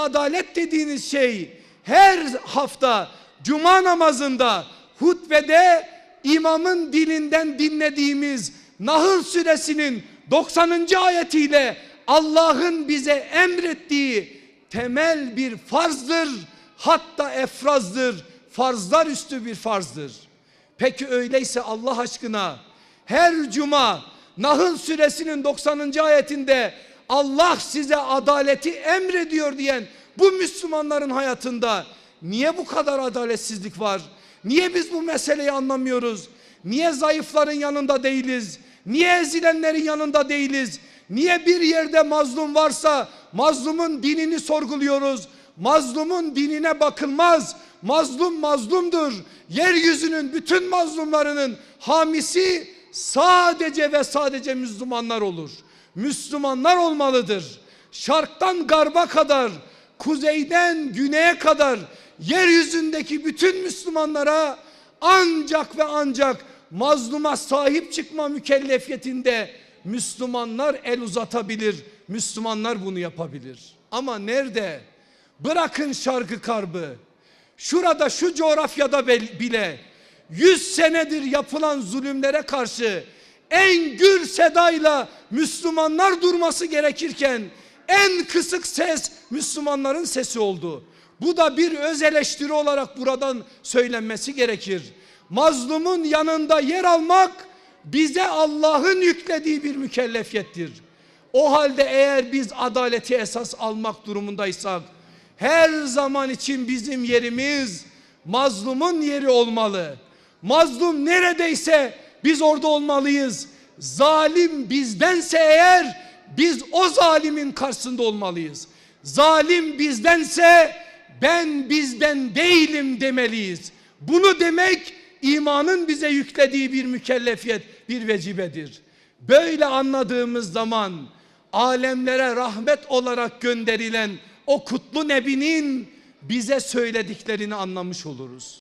Adalet dediğiniz şey her hafta cuma namazında hutbede imamın dilinden dinlediğimiz Nahl suresinin 90. ayetiyle Allah'ın bize emrettiği temel bir farzdır. Hatta efrazdır. Farzlar üstü bir farzdır. Peki öyleyse Allah aşkına her cuma Nahl suresinin 90. ayetinde Allah size adaleti emrediyor diyen bu Müslümanların hayatında niye bu kadar adaletsizlik var? Niye biz bu meseleyi anlamıyoruz? Niye zayıfların yanında değiliz? Niye ezilenlerin yanında değiliz? Niye bir yerde mazlum varsa mazlumun dinini sorguluyoruz? Mazlumun dinine bakılmaz. Mazlum mazlumdur. Yeryüzünün bütün mazlumlarının hamisi sadece ve sadece Müslümanlar olur. Müslümanlar olmalıdır. Şarktan garba kadar, kuzeyden güneye kadar yeryüzündeki bütün Müslümanlara ancak ve ancak mazluma sahip çıkma mükellefiyetinde Müslümanlar el uzatabilir. Müslümanlar bunu yapabilir. Ama nerede? Bırakın şarkı karbı. Şurada şu coğrafyada bile 100 senedir yapılan zulümlere karşı en gür sedayla Müslümanlar durması gerekirken en kısık ses Müslümanların sesi oldu. Bu da bir öz eleştiri olarak buradan söylenmesi gerekir. Mazlumun yanında yer almak bize Allah'ın yüklediği bir mükellefiyettir. O halde eğer biz adaleti esas almak durumundaysak her zaman için bizim yerimiz mazlumun yeri olmalı. Mazlum neredeyse biz orada olmalıyız. Zalim bizdense eğer biz o zalimin karşısında olmalıyız. Zalim bizdense ben bizden değilim demeliyiz. Bunu demek imanın bize yüklediği bir mükellefiyet, bir vecibedir. Böyle anladığımız zaman alemlere rahmet olarak gönderilen o kutlu nebinin bize söylediklerini anlamış oluruz.